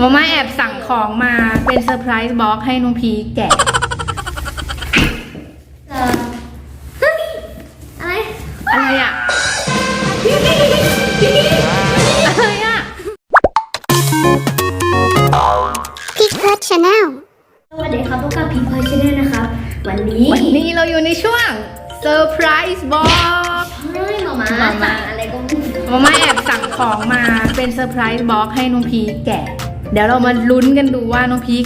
มาม่าแอบสั่งของมาเป็นเซอร์ไพรส์บ็อกให้น้องพีแกะ เออเฮ้ยอะไรอะไรอะ อะไรอะพีคพัทชาแนลสวัสดีครับพบกับพีพอยชแนลนะครับ วันนี้วันนี้เราอยู่ในช่วงเซอร์ไพรส์บ็อก เฮ้ยหมามาหม่าม้าสั่งอะไรก็ไม่รู้มาม่าแอบสั่งของมาเป็นเซอร์ไพรส์บ็อกให้น้องพีแกะ เดี๋ยวเรามาลุ้นกันดูว่าน้องพี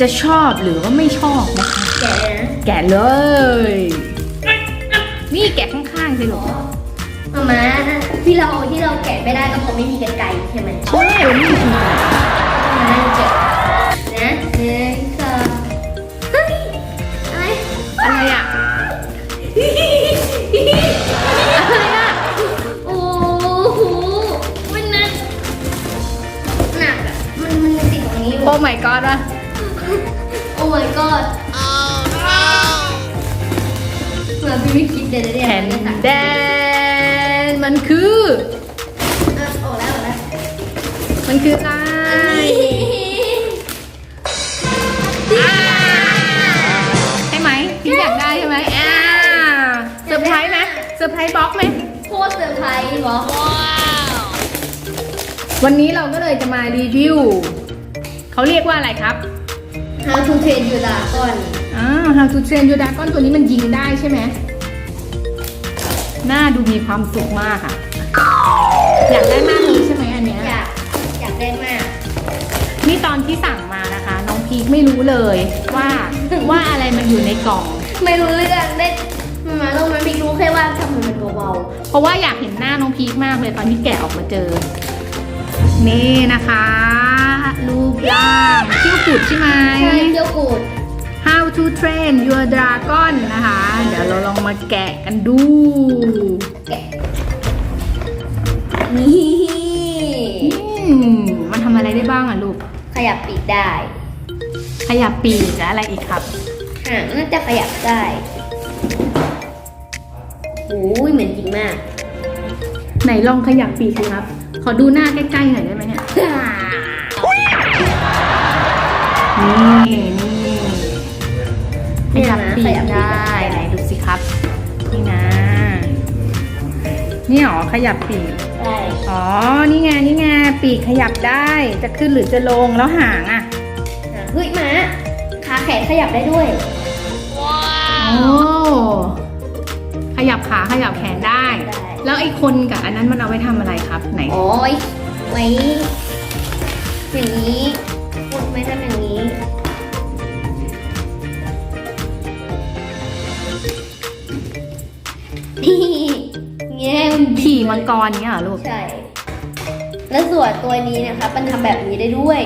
จะชอบหรือว่าไม่ชอบนะคะ แกะเลยนะแกะเลย นี่แกะข้างๆสิลูกหมามาที่เราที่เราแกะไม่ได้ก็เพราะไม่มีกรรไกรใช่ไหมใช่นี่คือมาแกะนะหนึ่งสองเฮ้ยอะไรอะไรอะ อยู่โอ้ my god อะโอ้ my god เหมือนพี่ไม่คิดเลยนะเนี่ยแผ่นเนี่ยสั่งแดน มันคือ อะออกแล้วออกแล้วมันคืออะไรใช่ไหมพี่อยากได้ใช่ไหมอ่าเซอร์ไพรส์ไหมเซอร์ไพรส์บ็อกไหม โคตรเซอร์ไพรส์เหรอวันนี้เราก็เลยจะมารีวิว เขาเรียกว่าอะไรครับ How to train your dragon อ่า How to Train Your Dragon ตัวนี้มันยิงได้ใช่ไหมหน้าดูมีความสุขมากค่ะ อยากได้มากเลยใช่ไหมอันเนี้ยอยากอยากได้มาก นี่ตอนที่สั่งมานะคะ น้องพีคไม่รู้เลยว่าว่าอะไรมันอยู่ในกล่อง ไม่รู้เรื่องได้มามาต้องมันไม่รู้แค่ว่าทำมันเป็นเบาเพราะว่าอยากเห็นหน้าน้องพีคมากเลยตอนที่แกะออกมาเจอ นี่นะคะ รูปร่างเที่ยวกุดใช่ไหมๆใช่เกี๊ยวกูด How to Train Your Dragon นะคะ เดี๋ยวเราลองมาแกะกันดูแกะนี่ อืมมันทำอะไรได้บ้างอะลูก ขยับปีกได้ขยับปีกและอะไรอีกครับหางน่าจะขยับได้โอ้ยเหมือนจริงมาก ไหนลองขยับปีกสิครับ ขอดูหน้าใกล้ๆหน่อยได้ไหมเนี่ย นี่นี่ขยับปีกได้ ไหนดูสิครับ นี่นะ นี่หรอขยับปีกใช่อ๋อ นี่ไง นี่ไง ปีกขยับได้ จะขึ้นหรือจะลง แล้วหางอะเฮ้ยหมาขาแขนขยับได้ด้วยโอ้ขยับขาขยับแขนได้ได้ แล้วไอ้คนกับอันนั้นมันเอาไว้ทำอะไรครับ ไหน โอ้ยไว้อย่างนี้กดไม่ทำอย่าง เงี้ยมันขี่มังกรเนี้ยเหรอลูก ใช่ แล้วส่วนตัวนี้นะคะมันทำแบบนี้ได้ด้วย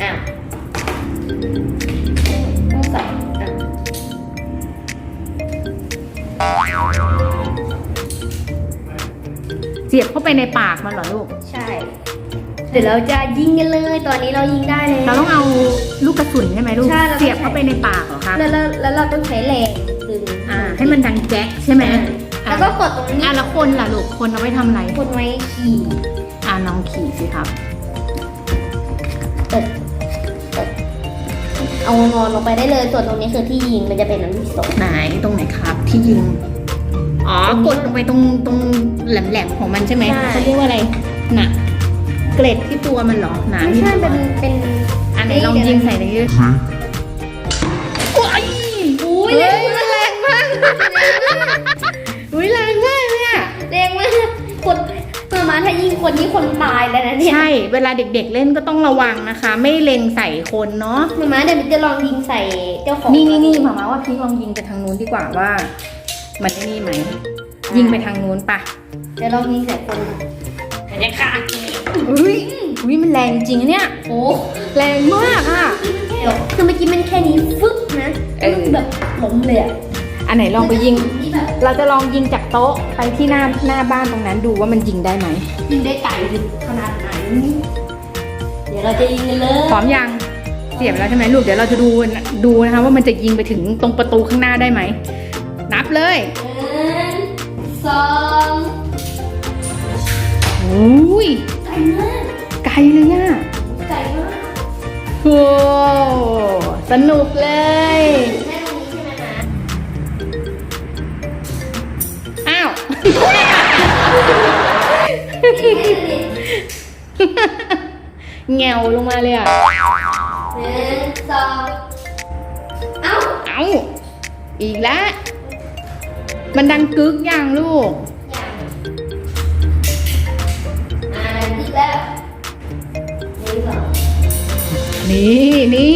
อะต้องใส่อะเสียบเข้าไปในปากมันเหรอลูก ใช่ เดี๋ยวเราจะยิงกันเลย ตอนนี้เรายิงได้เลยเราต้องเอาลูกกระสุนใช่ไหมลูก ใช่เราต้อง เสียบเข้าไปในปากเหรอครับแล้วแล้วแล้วเราต้องใช้แรงดึงอ่า ให้มันดังแจ๊กใช่ไหมอะแล้วก็กดตรงนี้อะแล้วคนล่ะลูกคนเอาไว้ทำอะไรคนไว้ขี่อ่าน้องขี่สิครับเปิดเปิดเอานอนลงไปได้เลยส่วนตรงนี้คือที่ยิงมันจะเป็นอันที่สองไหนตรงไหนครับ ที่ยิงอ๋อกดลงไปตรงตรงแหลมๆของมันใช่ไหมเขาเรียกว่าอะไรหนะเกล็ดที่ตัวมันเหรอหนาไม่ที่ใช่ตัวเป็นเป็นอันไหนลองยิงใส่ในยืดโอ้ยอุ้ยเฮ้แรงยมันแรงมาก อุ้ยแรงมากเลยอะแรงมากคนมามาถ้ายิงคนนี้คนตายแล้วนะเนี่ยใช่ เวลาเด็กๆเล่นก็ต้องระวังนะคะ ไม่เล็งใส่คนเนาะมามาเดี๋ยวมันจะลองยิงใส่เจ้าของนี่นี่นี่หมามาว่าพี่ลองยิงไปทางนู้นดีกว่าว่า มันได้นี่ไหม ยิงไปทางนู้นปะเดี๋ยวลองยิงใส่คนบรรยากาศอุ้ยอุ้ยมันแรงจริงๆอะเนี่ยโอ้แรงมากอะเดี๋ยวคือเมื่อกี้มันแค่นี้ฟึ๊บนะเออมันแบบล้มเลยอะ อันไหนลองไปยิง เราจะลองยิงจากโต๊ะไปที่หน้าหน้าบ้านตรงนั้นดูว่ามันยิงได้ไหมยิงได้ไกลถึงขนาดไหน เดี๋ยวเราจะยิงกันเลยพร้อมยังเสียบแล้วใช่ไหมลูก เดี๋ยวเราจะดูดูนะคะว่ามันจะยิงไปถึงตรงประตูข้างหน้าได้ไหม นับเลยหนึ่งสองโอ้ยไกลมากไกลเลยอะไกลมากโอ้สนุกเลย แงวลงมาเลยอะหนึ่งสองเอ้าเอาอีกแล้วมันดังกึกอย่างลูกอย่างอ่าอีกแล้วหนึ่งสองนี่นี่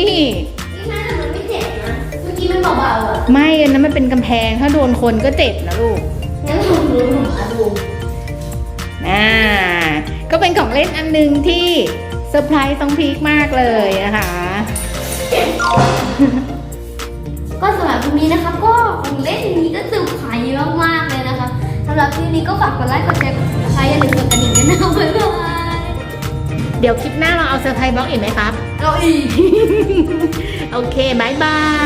นี่น่าจะมันไม่เจ็บนะเมื่อกี้มันเบาๆอะไม่อันนั้นมันเป็นกำแพงถ้าโดนคนก็เจ็บนะลูกงั้นลองดูหนูมาดู อ่าก็เป็นของเล่นอันหนึ่งที่เซอร์ไพรส์ต้องพีคมากเลยนะคะก็สำหรับคลิปนี้นะครับก็ของเล่นนี้ก็สืบขายเยอะมากเลยนะครับสำหรับคลิปนี้ก็ฝากกดไลค์กดแชร์กดซับสไครต์อย่าลืมกดกระดิ่งด้วยนะบ๊ายบายเดี๋ยวคลิปหน้าเราเอาเซอร์ไพรส์บล็อกอีกไหมครับเราอีก โอเคบายบายบ๊ายบาย